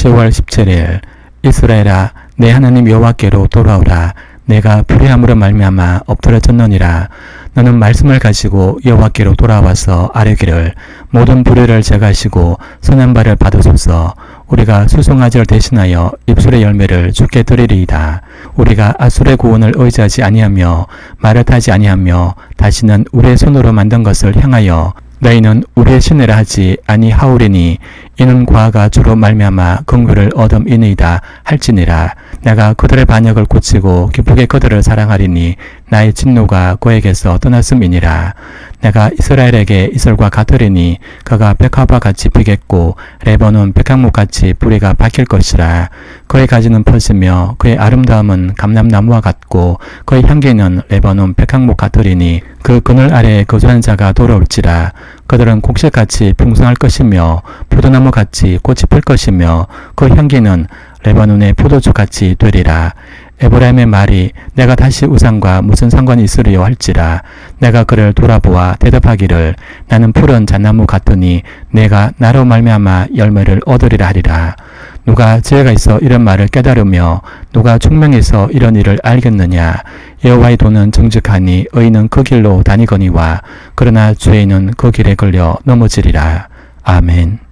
10월 17일 이스라엘아 내 하나님 여호와께로 돌아오라. 내가 불의함으로 말미암아 엎드러졌느니라. 너는 말씀을 가지고 여호와께로 돌아와서 아뢰기를 모든 불의를 제가시고 선한 발을 받으소서. 우리가 수송아지를 대신하여 입술의 열매를 주께 드리리이다. 우리가 아술의 구원을 의지하지 아니하며 말을 타지 아니하며 다시는 우리의 손으로 만든 것을 향하여 너희는 우리의 신이라 하지 아니하오리니 이는 과가 주로 말미암아 긍휼을 얻음이니이다 할지니라. 내가 그들의 반역을 고치고 기쁘게 그들을 사랑하리니 나의 진노가 그에게서 떠났음이니라 내가 이스라엘에게 이슬과 같으리니 그가 백합과 같이 피겠고 레버논 백향목 같이 뿌리가 박힐 것이라 그의 가지는 퍼지며 그의 아름다움은 감람나무와 같고 그의 향기는 레버논 백향목 같으리니 그 그늘 아래에 거주하는 자가 돌아올지라 그들은 곡식같이 풍성할 것이며 포도나무 같이 꽃이 필 것이며 그 향기는 레바논의 포도주 같이 되리라. 에브라임의 말이 내가 다시 우상과 무슨 상관이 있으리요 할지라 내가 그를 돌아보아 대답하기를 나는 푸른 잣나무 같으니 내가 나로 말미암아 열매를 얻으리라 하리라. 누가 지혜가 있어 이런 말을 깨달으며 누가 총명해서 이런 일을 알겠느냐? 여호와의 도는 정직하니 의인은 그 길로 다니거니와 그러나 죄인은 그 길에 걸려 넘어지리라. 아멘